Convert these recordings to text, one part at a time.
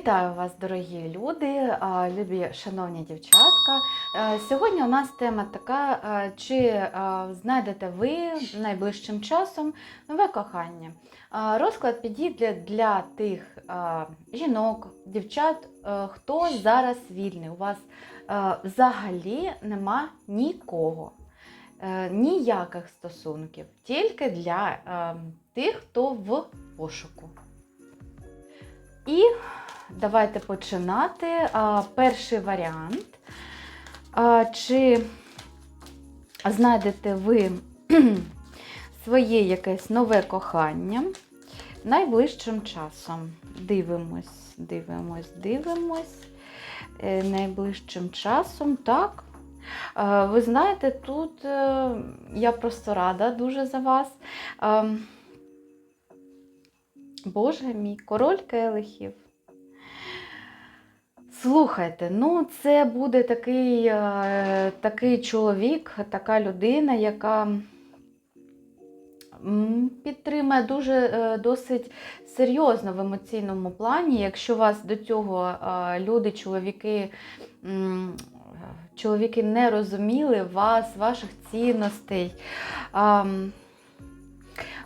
Вітаю вас, дорогі люди, любі шановні дівчатка. Сьогодні у нас тема така: чи знайдете ви найближчим часом нове кохання? Розклад підійде для тих жінок, дівчат, хто зараз вільний. У вас взагалі нема нікого, е, ніяких стосунків, тільки для тих, хто в пошуку. І давайте починати. Перший варіант. Чи знайдете ви своє якесь нове кохання найближчим часом? Дивимось, дивимось, дивимось. Е, Найближчим часом, так. Ви знаєте, тут е, я просто рада дуже за вас. Ем, Боже мій, король келихів. Слухайте, ну це буде такий, е, такий чоловік, така людина, яка підтримає дуже е, досить серйозно в емоційному плані. Якщо вас до цього е, люди, чоловіки, чоловіки не розуміли вас, ваших цінностей.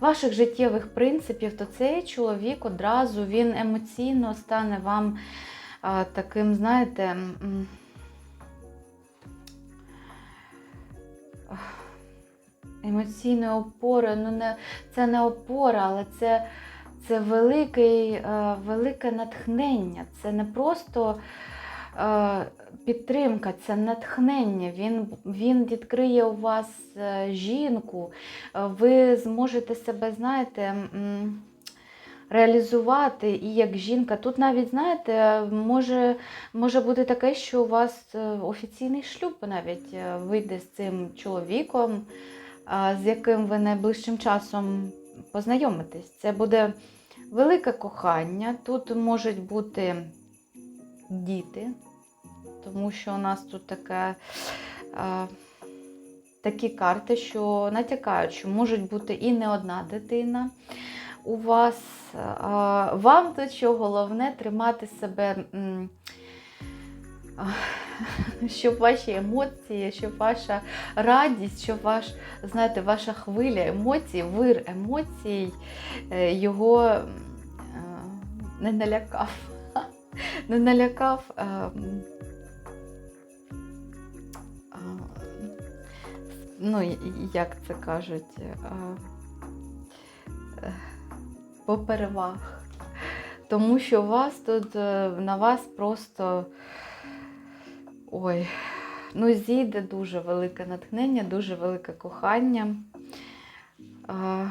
ваших життєвих принципів, то цей чоловік одразу він емоційно стане вам таким, знаєте, м, емоційною опорою. Ну, не, це не опора, але це, це великий, е, велике натхнення. Це не просто. е, Підтримка, це натхнення. Він, він відкриє у вас е, жінку, ви зможете себе, знаєте, реалізувати і як жінка. Тут навіть, знаєте, може, може бути таке, що у вас е, офіційний шлюб навіть е, вийде з цим чоловіком, з яким ви найближчим часом познайомитесь. Це буде велике кохання. Тут можуть бути діти, тому що у нас тут таке. такі карти, що натякають, що можуть бути і не одна дитина у вас. Вам тут що головне тримати себе, щоб ваші емоції, щоб ваша радість, щоб ваш, знаєте, ваша хвиля емоцій, вир емоцій е, його е, не налякав. Не налякав. е, ну, як це кажуть, попереваг. Тому що у вас тут е, на вас просто ой, ну, зійде дуже велике натхнення, дуже велике кохання. А,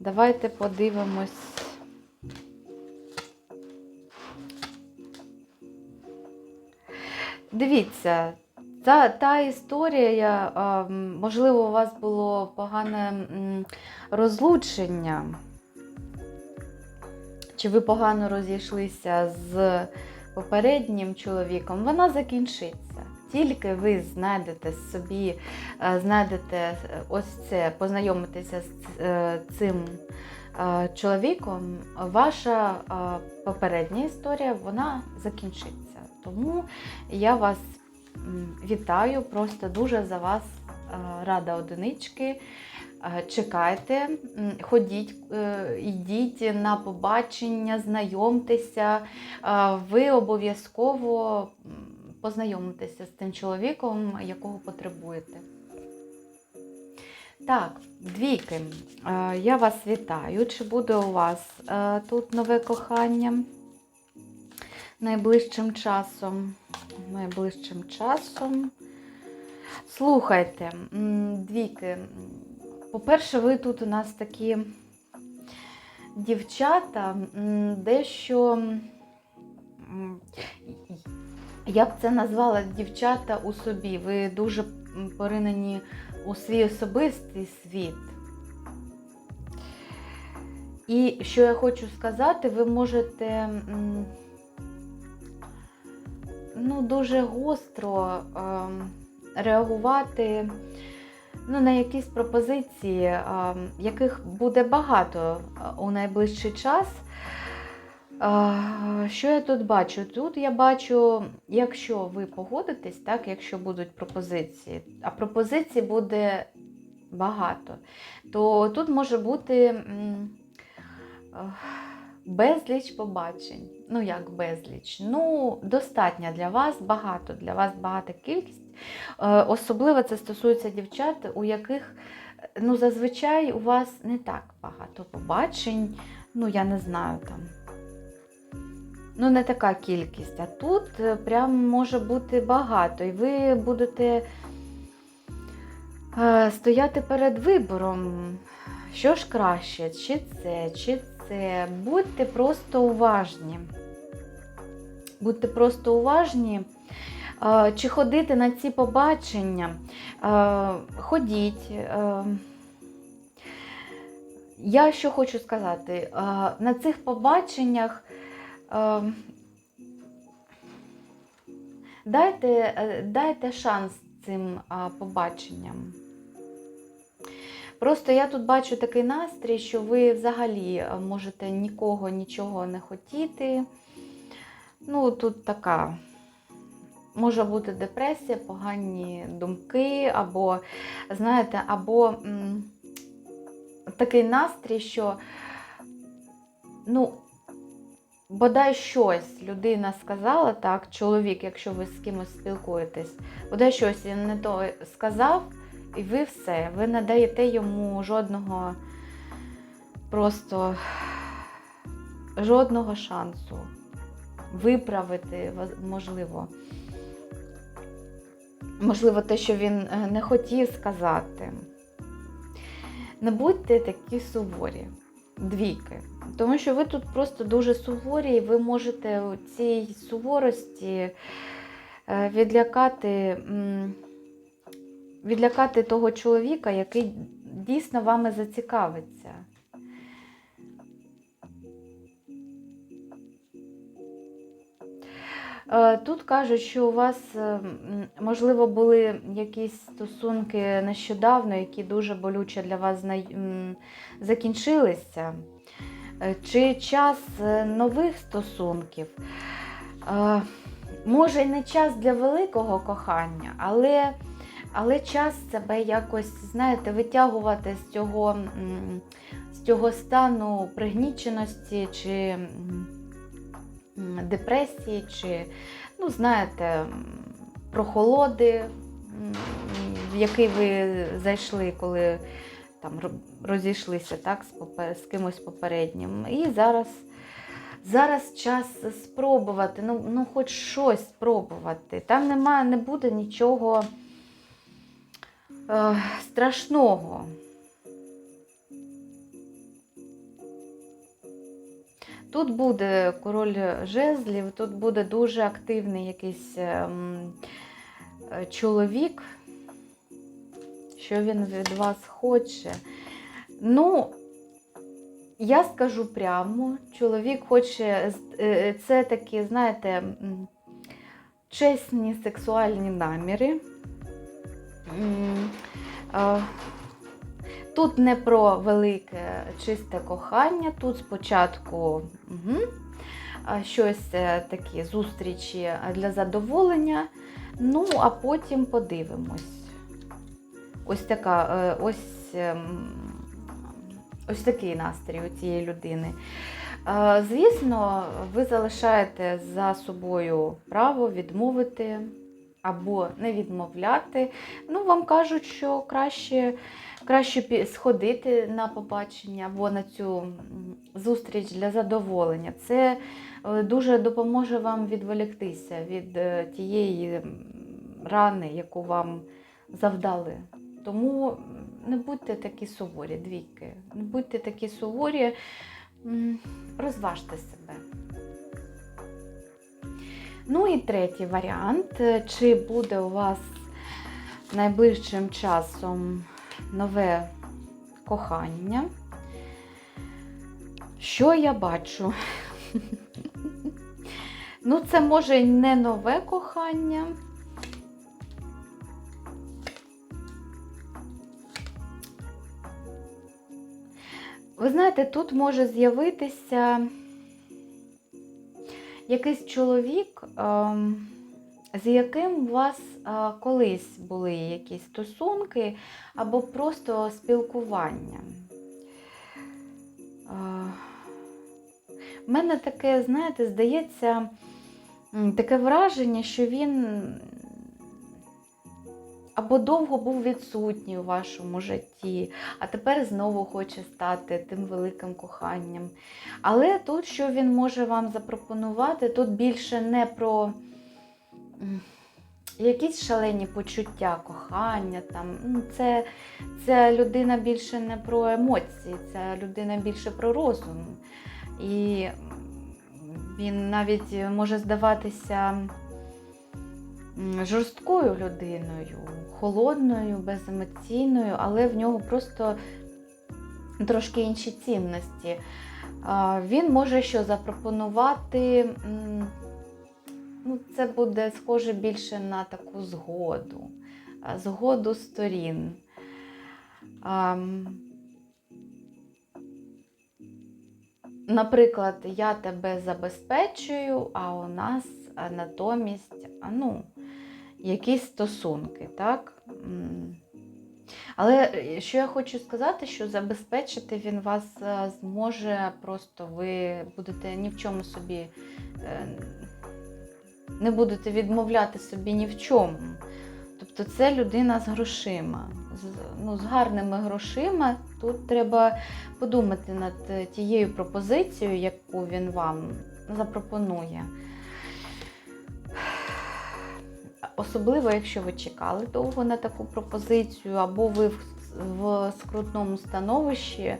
Давайте подивимось. Дивіться, та, та історія, можливо, у вас було погане розлучення, чи ви погано розійшлися з попереднім чоловіком, вона закінчиться. Тільки ви знайдете собі, е, знайдете е, ось це, познайомитеся з е, цим чоловіком, ваша попередня історія вона закінчиться. Тому я вас вітаю, просто дуже за вас е, рада одинички. Е, Чекайте, ходіть, е, йдіть на побачення, знайомтеся. Ви обов'язково познайомитеся з тим чоловіком, якого потребуєте. Так, двійки. Я вас вітаю. Чи буде у вас тут нове кохання? Найближчим часом. Найближчим часом. Слухайте, двійки. По-перше, ви тут у нас такі дівчата, дещо. Я б це назвала дівчата у собі. Ви дуже поринені у свій особистий світ. І що я хочу сказати, ви можете ну, дуже гостро ем, реагувати ну, на якісь пропозиції, ем, яких буде багато е, у найближчий час. Що я тут бачу? Тут я бачу, якщо ви погодитесь, так, якщо будуть пропозиції, а пропозицій буде багато, то тут може бути е, безліч побачень. Ну, як безліч? Ну, достатньо для вас, багато, для вас багата кількість. Е, Особливо це стосується дівчат, у яких ну, зазвичай у вас не так багато побачень. Ну, я не знаю там. Ну, не така кількість. А тут е, прям може бути багато. І ви будете е, стояти перед вибором. Що ж краще, чи це, чи це. Будьте просто уважні. Будьте просто уважні. Чи ходити на ці побачення? Ходіть. Я що хочу сказати, на цих побаченнях дайте, дайте шанс цим побаченням. Просто я тут бачу такий настрій, що ви взагалі е, можете нікого нічого не хотіти. Ну, тут така. Може бути депресія, погані думки, або, знаєте, або м, такий настрій, що, ну, бодай щось людина сказала, так, чоловік, якщо ви з кимось спілкуєтесь, бодай щось він не то сказав, і ви все, ви не даєте йому жодного просто жодного шансу виправити, можливо. Можливо, те, що він е, не хотів сказати. Не будьте такі суворі, двійки. Тому що ви тут просто дуже суворі, і ви можете у цій суворості е, відлякати, відлякати того чоловіка, який дійсно вами зацікавиться. Е, Тут кажуть, що у вас, е, можливо, були якісь стосунки нещодавно, які дуже болюче для вас закінчилися. Е, Чи час нових стосунків? Може, й не час для великого кохання, але, але час себе якось, знаєте, витягувати з цього, з цього стану пригніченості чи. депресії, чи, ну, знаєте, прохолоди, в який ви зайшли, коли там розійшлися так, з, з кимось попереднім. І зараз, зараз час спробувати, ну, ну хоч щось спробувати. Там немає, не буде нічого страшного. Тут буде король жезлів, тут буде дуже активний якийсь ем, е, чоловік, що він від вас хоче. Ну, я скажу прямо, чоловік хоче, е, це такі, знаєте, чесні сексуальні наміри. Е, Тут не про велике чисте кохання, тут спочатку угу, щось е, такі зустрічі для задоволення. Ну, а потім подивимось. Ось така, ось, ем, ось такий настрій у цієї людини. Звісно, ви залишаєте за собою право відмовити або не відмовляти. Ну, вам кажуть, що краще краще сходити на побачення або на цю зустріч для задоволення. Це е, дуже допоможе вам відволіктися від е, тієї рани, яку вам завдали. Тому не будьте такі суворі, двійки. Не будьте такі суворі, розважте себе. Ну і третій варіант. Е, Чи буде у вас найближчим часом нове кохання? Що я бачу? Ну, це може й не нове кохання. Ви знаєте, тут може з'явитися якийсь чоловік, ем, з яким у вас е, колись були якісь стосунки або просто спілкування. У мене таке, знаєте, здається, таке враження, що він або довго був відсутній у вашому житті, а тепер знову хоче стати тим великим коханням. Але тут, що він може вам запропонувати, тут більше не про якісь шалені почуття, кохання. Там. Ну, Це, це людина більше не про емоції, це людина більше про розум. І він навіть може здаватися жорсткою людиною, холодною, беземоційною, але в нього просто трошки інші цінності. Він може що запропонувати. Ну, це буде схоже більше на таку згоду, згоду сторін. Наприклад, я тебе забезпечую, а у нас натомість ну, якісь стосунки, так? Але е, що я хочу сказати, що забезпечити він вас е, зможе, просто ви будете ні в чому собі, е, не будете відмовляти собі ні в чому. Тобто це людина з грошима, з, ну, з гарними грошима. Тут треба подумати над тією пропозицією, яку він вам запропонує. Особливо, якщо ви чекали довго на таку пропозицію, або ви в, в скрутному становищі, е,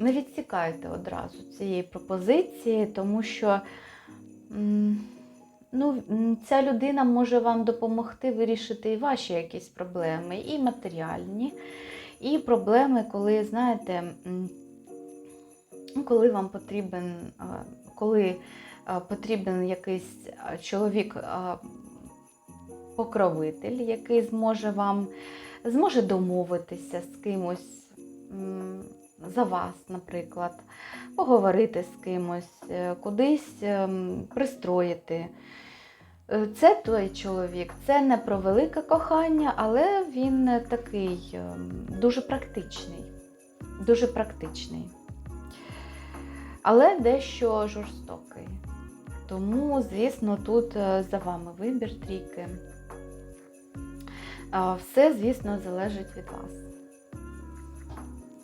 не відсікайте одразу цієї пропозиції, тому що ну, ця людина може вам допомогти вирішити і ваші якісь проблеми, і матеріальні, і проблеми, коли, знаєте, коли вам потрібен, е, коли потрібен якийсь е, чоловік е, покровитель, який зможе вам зможе домовитися з кимось за вас, наприклад, поговорити з кимось, е, кудись пристроїти. Е, Це той чоловік, це не про велике кохання, але він такий дуже практичний. Дуже практичний. Але дещо жорстокий. Тому, звісно, тут е, за вами вибір трійки. Все, звісно, залежить від вас.